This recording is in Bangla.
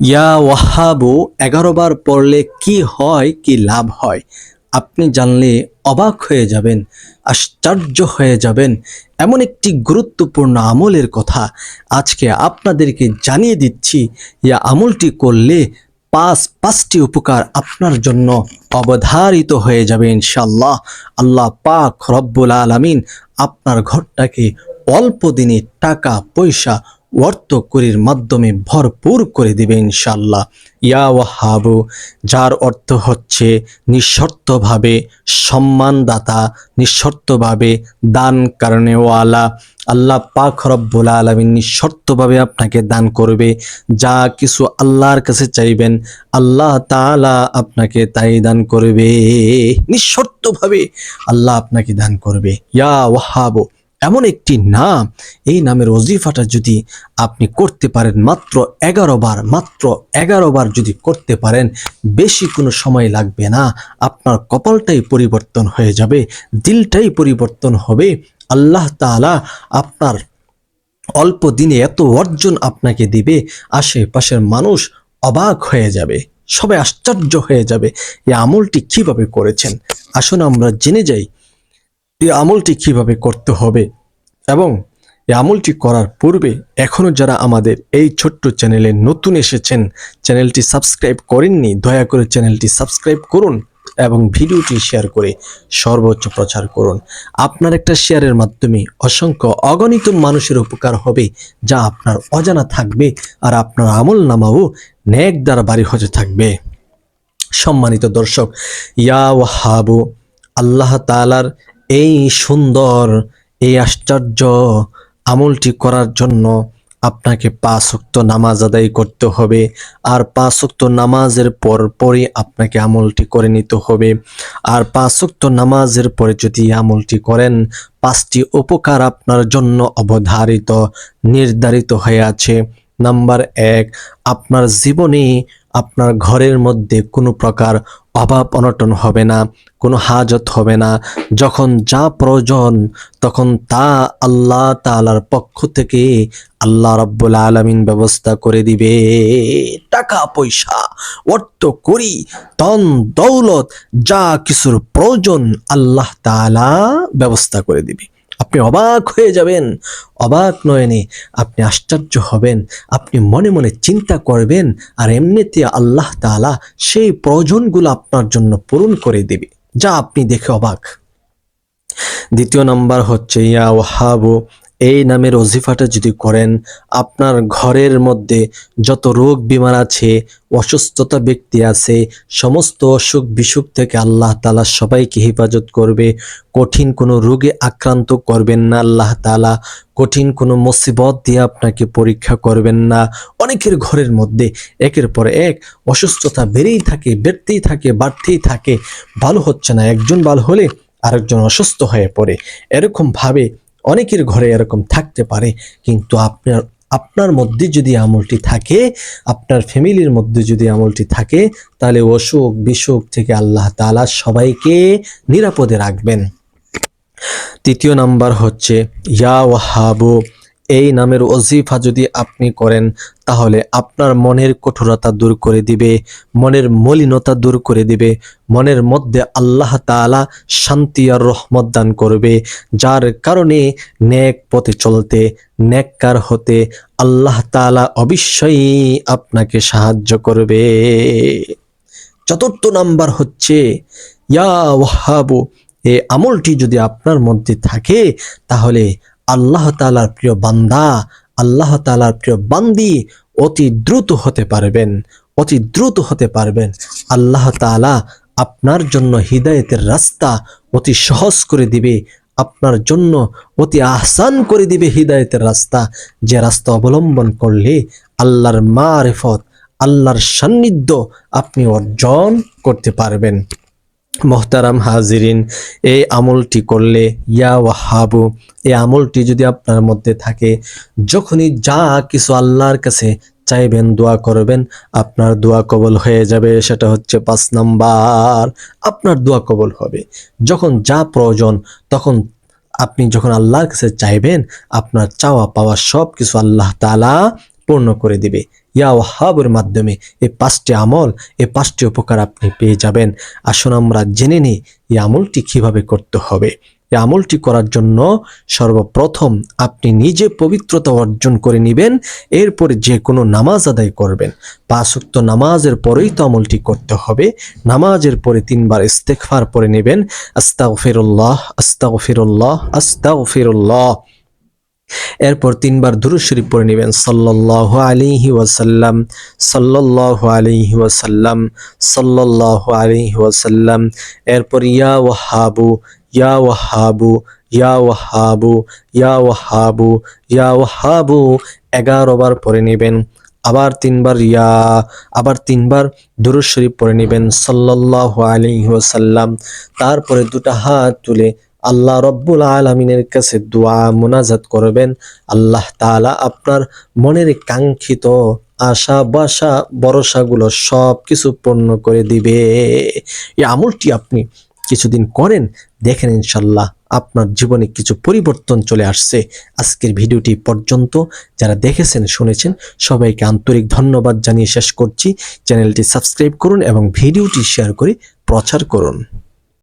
ইয়া ওয়াহাবু, এগারো বার পড়লে কি হয়, কি লাভ হয়? আপনি জানলে অবাক হয়ে যাবেন, আশ্চর্য হয়ে যাবেন। এমন একটি গুরুত্বপূর্ণ আমলের কথা আজকে আপনাদেরকে জানিয়ে দিচ্ছি। ইয়া আমলটি করলে পাঁচ, পাঁচটি উপকার আপনার জন্য অবধারিত হয়ে যাবে ইনশাল্লাহ আল্লাহ পাক রব্বুল আলামিন আপনার ঘরটাকে অল্প দিনে টাকা পয়সা অর্থকরীর মাধ্যমে ভরপুর করে দিবে ইনশাল্লাহ ইয়া ওয়াহাবু, যার অর্থ হচ্ছে নিঃশর্তভাবে সম্মানদাতা, নিঃশর্তভাবে দান কারণেওয়ালা। আল্লাহ পাক রব্বুল আলমিন নিঃশর্তভাবে আপনাকে দান করবে। যা কিছু আল্লাহর কাছে চাইবেন, আল্লাহ তাআলা আপনাকে তাই দান করবে। নিঃশর্তভাবে আল্লাহ আপনাকে দান করবে। ইয়া ওয়াহাবু এমন একটি নাম, এই নামের ওজিফাটা যদি আপনি করতে পারেন মাত্র এগারো বার, মাত্র এগারো বার যদি করতে পারেন, বেশি কোনো সময় লাগবে না। আপনার কপালটাই পরিবর্তন হয়ে যাবে, দিলটাই পরিবর্তন হবে। আল্লাহ তাআলা আপনার অল্প দিনে এত অর্জন আপনাকে দিবে, আশেপাশের মানুষ অবাক হয়ে যাবে, সবাই আশ্চর্য হয়ে যাবে, এই আমলটি কীভাবে করেছেন? আসুন আমরা জেনে যাই, এই আমলটি কীভাবে করতে হবে। এবং এই আমলটি করার পূর্বে এখনও যারা আমাদের এই ছোট্ট চ্যানেলে নতুন এসেছেন, চ্যানেলটি সাবস্ক্রাইব করেননি, দয়া করে চ্যানেলটি সাবস্ক্রাইব করুন এবং ভিডিওটি শেয়ার করে সর্বোচ্চ প্রচার করুন। আপনার একটা শেয়ারের মাধ্যমে অসংখ্য অগণিত মানুষের উপকার হবে যা আপনার অজানা থাকবে আর আপনার আমল নামাও ন্যাক দ্বারা বাড়ি হতে থাকবে। সম্মানিত দর্শক, ইয়া ওয়াহাবু, আল্লাহ তাআলার এই সুন্দর এই আশ্চর্য আমলটি করার জন্য আপনাকে পাঁচ ওয়াক্ত নামাজ আদায় করতে হবে আর পাঁচ ওয়াক্ত নামাজের পর পরই আপনাকে আমলটি করে নিতে হবে। আর পাঁচ ওয়াক্ত নামাজের পরে যদি আমলটি করেন, পাঁচটি উপকার আপনার জন্য অবধারিত, নির্ধারিত হয়ে আছে। নাম্বার এক, আপনার জীবনে আপনার ঘরের মধ্যে কোনো প্রকার অভাব অনটন হবে না, কোনো হাজত হবে না। যখন যা প্রয়োজন, তখন তা আল্লাহ তালার পক্ষ থেকে আল্লাহ রব্বুল আলামিন ব্যবস্থা করে দিবে। টাকা, পয়সা, অর্থ, করি তন দৌলত, যা কিছুর প্রয়োজন আল্লাহ তাআলা ব্যবস্থা করে দিবে। আপনি অবাক হয়ে যাবেন। অবাক নয়নে আপনি আশ্চর্য হবেন। আপনি মনে মনে চিন্তা করবেন আর এমনিতে আল্লাহ তালা সেই প্রয়োজনগুলো আপনার জন্য পূরণ করে দেবে, যা আপনি দেখে অবাক। দ্বিতীয় নাম্বার হচ্ছে, ইয়া ওয়াহাবু এই নামের অজিফাটা যদি করেন, আপনার ঘরের মধ্যে যত রোগ বিমার আছে, অসুস্থতা ব্যক্তি আছে, সমস্ত অসুখ বিসুখ থেকে আল্লাহ তাআলা সবাইকে হেফাজত করবে। কঠিন কোনো রোগে আক্রান্ত করবেন না আল্লাহ তালা কঠিন কোনো মুসিবত দিয়ে আপনাকে পরীক্ষা করবেন না। অনেকের ঘরের মধ্যে একের পর এক অসুস্থতা বেড়েই থাকে, বেড়তেই থাকে, বাড়তেই থাকে। ভালো হচ্ছে না, একজন ভালো হলে আরেকজন অসুস্থ হয়ে পড়ে। এরকম ভাবে অনেকের ঘরে এরকম থাকতে পারে, কিন্তু আপনার আপনার মধ্যে যদি আমলটি থাকে, আপনার ফ্যামিলির মধ্যে যদি আমলটি থাকে, তাহলে অসুখ বিসুখ থেকে আল্লাহ তালা সবাইকে নিরাপদে রাখবেন। তৃতীয় নাম্বার হচ্ছে, ইয়া ওয়াহাবু এই নামের অজিফা যদি আপনি করেন, তাহলে আপনার মনের কঠোরতা দূর করে দিবে, মনের মলিনতা দূর করে দিবে, মনের মধ্যে আল্লাহ তাআলা শান্তি আর রহমত দান করবে, যার কারণে ন্যাক পথে চলতে, নেককার হতে আল্লাহ তাআলা অবশ্যই আপনাকে সাহায্য করবে। চতুর্থ নাম্বার হচ্ছে, ইয়া ওয়াহাবু, এই আমলটি যদি আপনার মধ্যে থাকে, তাহলে আল্লাহ তালার প্রিয় বান্দা, আল্লাহ তালার প্রিয় বান্দি অতি দ্রুত হতে পারবেন, অতি দ্রুত হতে পারবেন। আল্লাহ তাআলা আপনার জন্য হৃদায়তের রাস্তা অতি সহজ করে দিবে, আপনার জন্য অতি আহসান করে দিবে হৃদায়তের রাস্তা। যে রাস্তা অবলম্বন করলে আল্লাহর মারেফত, আল্লাহর সান্নিধ্য আপনি অর্জন করতে পারবেন। মোহতারাম হাজিরিন, এই আমলটি করলে, ইয়া ওয়াহাবু, এই আমলটি যদি আপনার মধ্যে থাকে, যখনই যা কিছু আল্লাহর কাছে চাইবেন, দোয়া করবেন, আপনার দোয়া কবল হয়ে যাবে, সেটা হচ্ছে পাঁচ নাম্বার, আপনার দোয়া কবল হবে। যখন যা প্রয়োজন, তখন আপনি যখন আল্লাহর কাছে চাইবেন, আপনার চাওয়া পাওয়া সব কিছু আল্লাহ তালা পূর্ণ করে দিবে। ইয়া ওয়াহাবের মাধ্যমে এই পাঁচটি আমল এই পাঁচটি উপকার আপনি পেয়ে যাবেন। আসুন আমরা জেনে নিই এই আমলটি কীভাবে করতে হবে। এই আমলটি করার জন্য সর্বপ্রথম আপনি নিজে পবিত্রতা অর্জন করে নেবেন, এরপরে যে কোনো নামাজ আদায় করবেন। পাঁচ উক্ত নামাজের পরেই তো আমলটি করতে হবে। নামাজের পরে তিনবার ইস্তেকফার পরে নেবেন। আস্তাগফিরুল্লাহ আস্তাগফিরুল্লাহ আস্তাগফিরুল্লাহ। এরপর তিনবার দুরুদ শরীফ পড়ে নেবেন। সাল্লাল্লাহু আলাইহি ওয়াসাল্লাম, সাল্লাল্লাহু আলাইহি ওয়াসাল্লাম, সাল্লাল্লাহু আলাইহি ওয়াসাল্লাম। এরপর ইয়া ওয়াহাবু ইয়া ওয়াহাবু ইয়া ওয়াহাবু ইয়া ওয়াহাবু ইয়া ওয়াহাবু। এগারো বার পড়ে নেবেন। আবার তিনবার ইয়া, আবার তিনবার দুরুদ শরীফ পড়ে নেবেন। সাল্লাল্লাহু আলাইহি ওয়াসাল্লাম। তারপরে দুটা হাত তুলে আল্লাহ রব্বুল আলমিনের কাছে দোয়া মোনাজাত করবেন। আল্লাহ তাআলা আপনার মনের কাঙ্ক্ষিত আশা বাসা ভরসাগুলো সব কিছু পূর্ণ করে দিবে। এই আমলটি আপনি কিছুদিন করেন, দেখেন ইনশাল্লাহ আপনার জীবনে কিছু পরিবর্তন চলে আসছে। আজকের ভিডিওটি পর্যন্ত। যারা দেখেছেন, শুনেছেন, সবাইকে আন্তরিক ধন্যবাদ জানিয়ে শেষ করছি। চ্যানেলটি সাবস্ক্রাইব করুন এবং ভিডিওটি শেয়ার করে প্রচার করুন।